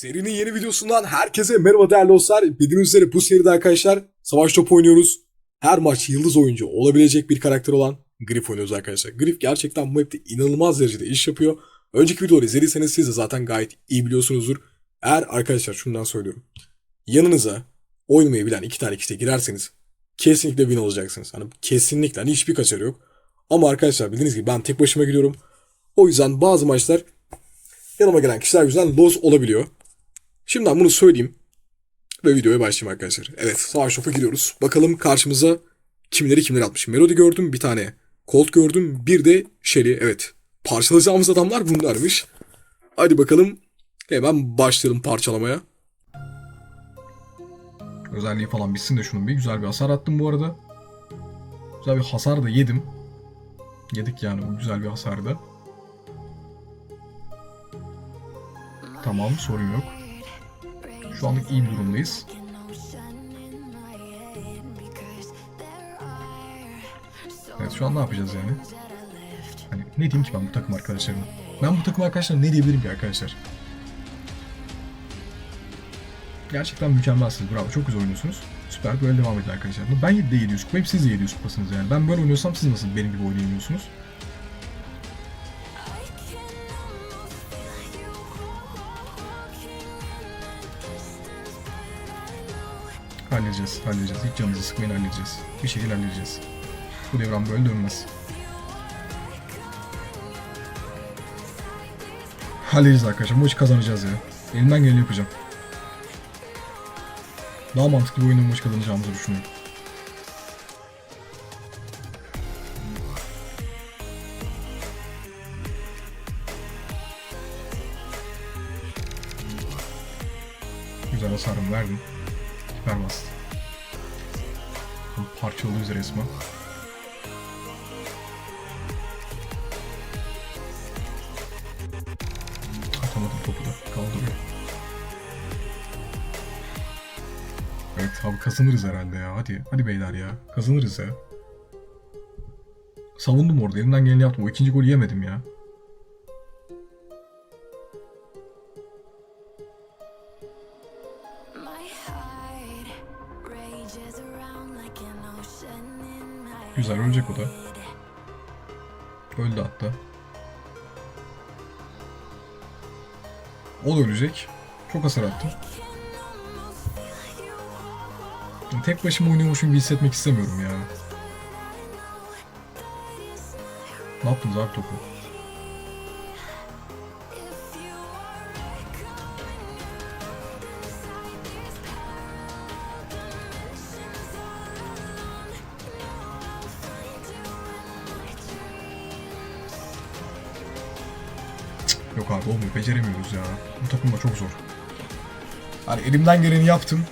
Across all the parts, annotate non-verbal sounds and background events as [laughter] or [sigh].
Serinin yeni videosundan herkese merhaba değerli dostlar. Bildiğiniz üzere bu seride arkadaşlar savaş topu oynuyoruz. Her maç yıldız oyuncu olabilecek bir karakter olan Grif oynuyoruz arkadaşlar. Grif gerçekten bu map'te inanılmaz derecede iş yapıyor. Önceki videoları izlediyseniz siz de zaten gayet iyi biliyorsunuzdur. Eğer arkadaşlar şundan söylüyorum. Yanınıza oynamayı bilen iki tane kişiye girerseniz kesinlikle win alacaksınız. Hani kesinlikle hani hiçbir kaçarı yok. Ama arkadaşlar bildiğiniz gibi ben tek başıma gidiyorum. O yüzden bazı maçlar yanıma gelen kişiler yüzünden loss olabiliyor. Şimdiden bunu söyleyeyim. Ve videoya başlayayım arkadaşlar. Evet savaş topu giriyoruz. Bakalım karşımıza kimleri kimleri atmış. Melody gördüm bir tane. Colt gördüm. Bir de Shelly. Evet. Parçalayacağımız adamlar bunlarmış. Hadi bakalım. Hemen başlayalım parçalamaya. Özelliği falan bitsin de şunun bir. Güzel bir hasar attım bu arada. Güzel bir hasar da yedim. Yedik yani bu güzel bir hasar da. Tamam sorun yok. Şu anlık iyi bir durumdayız. Evet şu an ne yapacağız yani? Hani ne diyeyim ki ben bu takım arkadaşlarıma? Ben bu takım arkadaşlarına ne diyebilirim ki arkadaşlar? Gerçekten mükemmelsiniz. Bravo. Çok güzel oynuyorsunuz. Süper. Böyle devam edin arkadaşlar. Ben de 700 kupayım. Siz de 700 kupasınız yani. Ben böyle oynuyorsam siz nasıl benim gibi oynayamıyorsunuz? Halledeceğiz, halledeceğiz. Hiç canınızı sıkmayın halledeceğiz. Bir şekilde halledeceğiz. Bu devran böyle dönmez. Halledeceğiz arkadaşlar. Bu maçı kazanacağız ya. Elimden geleni yapacağım. Daha mantıklı bir oyunun maçı kazanacağımızı düşünüyorum. Güzel hasarımı verdim. Süper bastı. Parçalıyoruz resmen. Atamadım topu da. Kaldırıyor. Evet abi kazanırız herhalde ya. Hadi. Hadi beyler ya. Kazanırız ya. Savundum orada. Elimden geleni yaptım. O ikinci golü yemedim ya. Güzel ölecek o da. Öldü hatta. O da ölecek. Çok hasar. Yani Tek başıma oynuyormuşum gibi hissetmek istemiyorum ya. Ne yaptınız abi topu? Yok abi olmuyor. Beceremiyoruz ya. Bu takım da çok zor. Hani elimden geleni yaptım.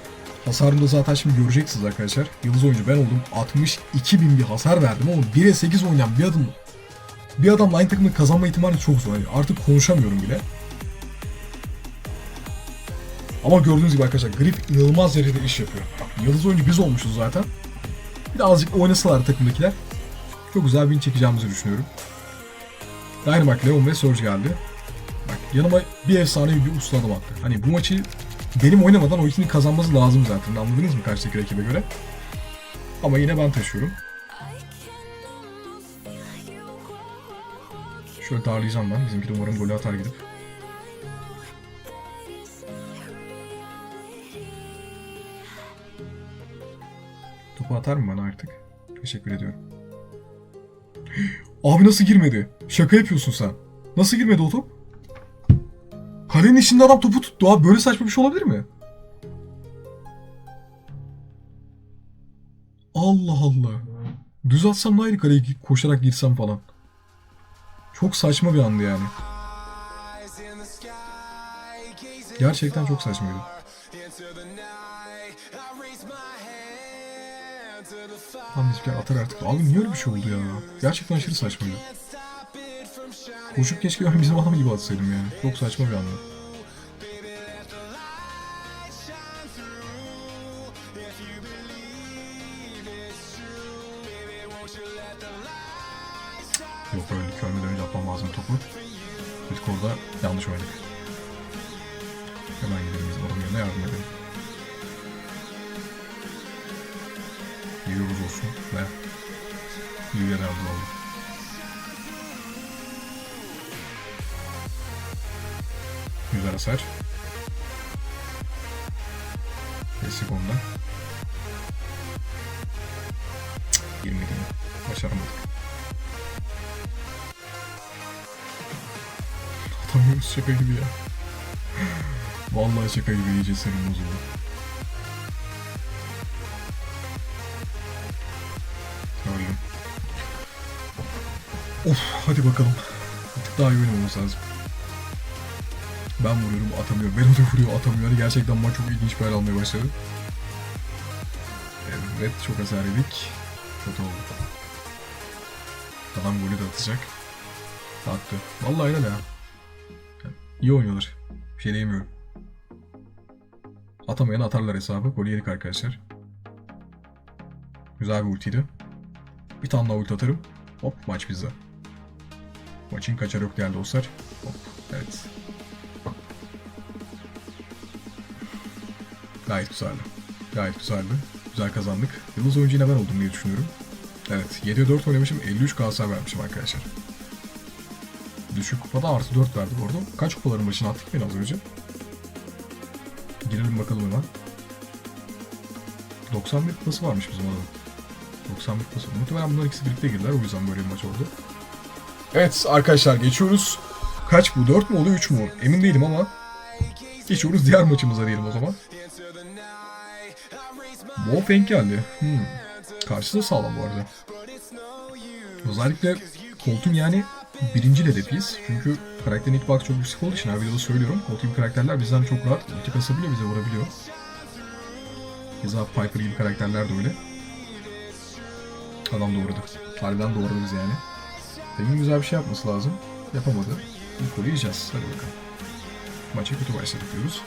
Hasarını da zaten şimdi göreceksiniz arkadaşlar. Yıldız oyuncu ben oldum. 62 bin bir hasar verdim ama 1'e 8 oynayan bir adam bir adamla aynı takımda kazanma ihtimali çok zor. Yani artık konuşamıyorum bile. Ama gördüğünüz gibi arkadaşlar Grip inanılmaz derecede iş yapıyor. Bak, Yıldız oyuncu biz olmuşuz zaten. Bir de azıcık oynasalar takımdakiler çok güzel bir win çekeceğimizi düşünüyorum. Dynamite, Leon ve Surge geldi. Yanıma bir efsane bir usta adam attı. Hani bu maçı benim oynamadan o ikinin kazanması lazım zaten. Anladınız mı karşıdaki rakibe göre? Ama yine ben taşıyorum. Şöyle darlayacağım ben. Bizimki de umarım golü atar gidip. Topu atar mı bana artık? Teşekkür ediyorum. [gasps] Abi nasıl girmedi? Şaka yapıyorsun sen. Nasıl girmedi o top? Kalenin içinde adam topu tuttu abi. Böyle saçma bir şey olabilir mi? Allah Allah. Düz atsam da ayrı kaleye koşarak girsem falan. Çok saçma bir andı yani. Gerçekten çok saçmaydı. Lan bizimkiler atar artık. Abi niye öyle bir şey oldu ya? Gerçekten aşırı saçmaydı. Koşup keşke ben bizim adam gibi atsaydım yani. Çok saçma bir anda. Yok öyle körmeden önce atmam lazım topu. Biz orada yanlış oynadık. Hemen gidelim bizim adamın yanına yardım edelim. Yiyoruz olsun ve Yuya yardım. Güzel hasar. Kesik onda. Cık, Girmedi yine. Başaramadık. Atamıyoruz şaka gibi ya. Vallahi şaka gibi iyice senin bozuldu. Öldüm. Of hadi bakalım. Bir tık daha iyi oynamamız lazım. Ben vuruyorum atamıyor. Ben de vuruyor atamıyor. Gerçekten maç çok ilginç bir hal almaya başladı. Evet çok hasar yedik. Kötü oldu. Adam golü de atacak. Attı. Vallahi helal ya. İyi oynuyorlar. Bir şey diyemiyorum. Atamayan atarlar hesabı. Golü yedik arkadaşlar. Güzel bir ultiydi. Bir tane daha ulti atarım. Hop maç bizde. Maçın kaçar yok değerli dostlar. Hop evet. Gayet güzeldi. Gayet güzeldi. Güzel kazandık. Yıldız oyuncu yine ben oldum diye düşünüyorum. Evet 7'ye 4 oynamışım 53 kasa vermişim arkadaşlar. Düşük kupada artı 4 verdi bu arada. Kaç kupaların başına attık beni az önce? Girelim bakalım hemen. 91 kupası varmış bizim adamın. 91 kupası. Muhtemelen bunlar ikisi birlikte girdiler o yüzden böyle bir maç oldu. Evet arkadaşlar geçiyoruz. Kaç bu? 4 mü oluyor 3 mü? Emin değilim ama geçiyoruz diğer maçımıza diyelim o zaman. Wolfenk geldi. Hmm. Karşısı da sağlam bu arada. Özellikle Colt'un yani birinci hedefiyiz. Çünkü karakterin ilk çok yüksek olduğu için her videoda söylüyorum. Colt gibi karakterler bizden çok rahat ulti kasabiliyor, bize vurabiliyor. Keza Piper gibi karakterler de öyle. Adam doğradı. Harbiden doğradı bizi yani. Benim güzel bir şey yapması lazım. Yapamadı. İlk golü yiyeceğiz. Hadi bakalım. Maça kötü başladık diyoruz.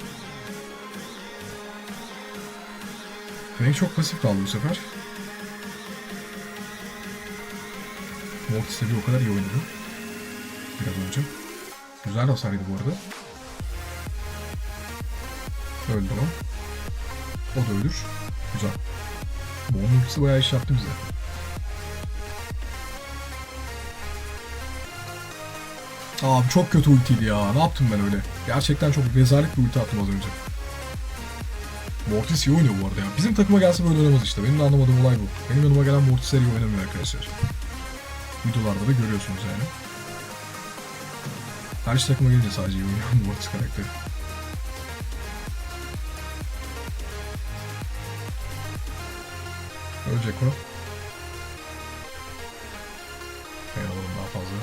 Frank çok pasif kaldı bu sefer. Mortis de bir o kadar iyi oynadı. Biraz önce. Güzel yedi bu arada. Öldü o. O da ölür. Güzel. Bu onun ultisi bayağı iş yaptı bize. Abi çok kötü ultiydi ya. Ne yaptım ben öyle? Gerçekten çok rezalet bir ulti attım az önce. Mortis iyi oynuyor bu arada ya. Bizim takıma gelse böyle oynamaz işte. Benim de anlamadığım olay bu. Benim yanıma gelen Mortisler iyi oynamıyor arkadaşlar. Videolarda da görüyorsunuz yani. Karşı takıma gelince sadece iyi oynuyor [laughs] Mortis karakteri. Ölecek o. Dayanalım daha fazla.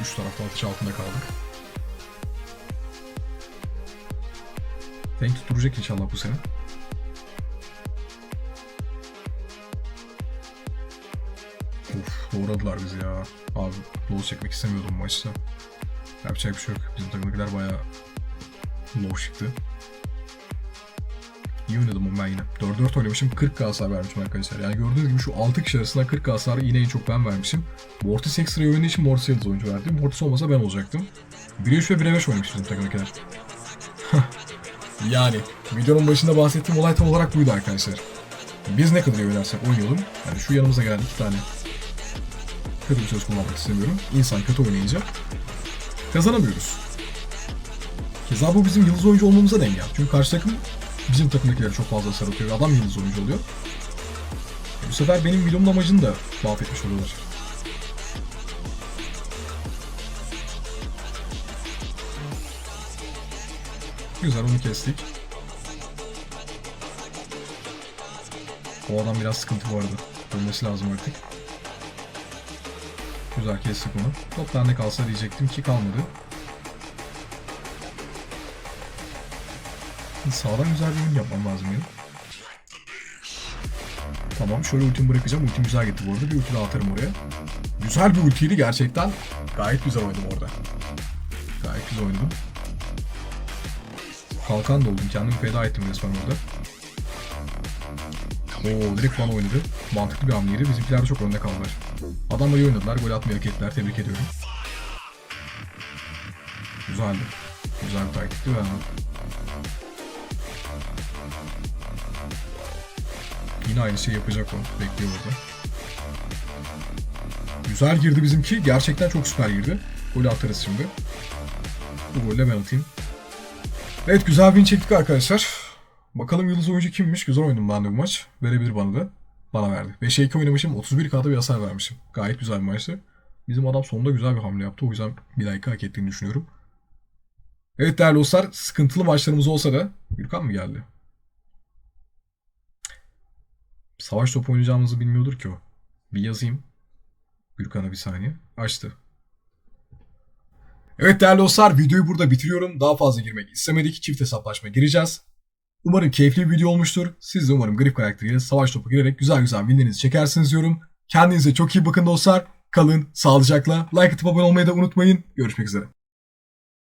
Üç tarafta atış altında kaldık. Tank tutturacak inşallah bu sene. Of doğradılar bizi ya. Abi low çekmek istemiyordum maçta. Yapacak bir şey yok. Bizim takımdakiler bayağı low çıktı. İyi oynadım ben yine. 4-4 oynamışım 40 hasar vermişim arkadaşlar. Yani gördüğünüz gibi şu 6 kişi arasında 40 hasarı yine en çok ben vermişim. Mortis ekstra oynadığı için Mortis yıldız oyuncu verdi. Mortis olmasa ben olacaktım. 1'e 3 ve 1'e 5 oynamış bizim takımdakiler. Yani videonun başında bahsettiğim olay tam olarak buydu arkadaşlar. Biz ne kadar oynarsak oynayalım. Yani şu yanımıza gelen iki tane kötü bir söz kullanmak istemiyorum. İnsan kötü oynayınca kazanamıyoruz. Keza bu bizim yıldız oyuncu olmamıza da engel. Çünkü karşı takım bizim takımdakileri çok fazla hasar atıyor ve adam yıldız oyuncu oluyor. E bu sefer benim videomun amacını da mahvetmiş oluyorlar. Güzel onu kestik. O adam biraz sıkıntı bu arada. Ölmesi lazım artık. Güzel kestik onu. Top bende kalsa diyecektim ki kalmadı. Sağdan güzel bir oyun yapmam lazım benim. Tamam şöyle ultimi bırakacağım. Ultim güzel gitti bu arada. Bir ulti daha atarım oraya. Güzel bir ultiydi gerçekten. Gayet güzel oynadım orada. Gayet güzel oynadım. Kalkan da oldu. Kendimi feda ettim resmen orada. Oo direkt bana oynadı. Mantıklı bir hamleydi. Bizimkiler çok önde kaldılar. Adamla iyi oynadılar. Gol atmayı hak ettiler. Tebrik ediyorum. Güzeldi. Güzel bir taktikti ve Yine aynı şeyi yapacak o. Bekliyor burada. Güzel girdi bizimki. Gerçekten çok süper girdi. Golü atarız şimdi. Bu golle ben atayım. Evet güzel win çektik arkadaşlar. Bakalım yıldız oyuncu kimmiş? Güzel oynadım ben de bu maç. Verebilir bana da. Bana verdi. 5'e 2 oynamışım. 31 kata bir hasar vermişim. Gayet güzel bir maçtı. Bizim adam sonunda güzel bir hamle yaptı. O yüzden bir like hak ettiğini düşünüyorum. Evet değerli dostlar. Sıkıntılı maçlarımız olsa da Gürkan mı geldi? Savaş topu oynayacağımızı bilmiyordur ki o. Bir yazayım. Gürkan'a bir saniye. Açtı. Evet değerli dostlar videoyu burada bitiriyorum. Daha fazla girmek istemedik. Çift hesaplaşma gireceğiz. Umarım keyifli bir video olmuştur. Siz de umarım grip karakteriyle savaş topu girerek güzel güzel winlerinizi çekersiniz diyorum. Kendinize çok iyi bakın dostlar. Kalın, sağlıcakla. Like atıp abone olmayı da unutmayın. Görüşmek üzere.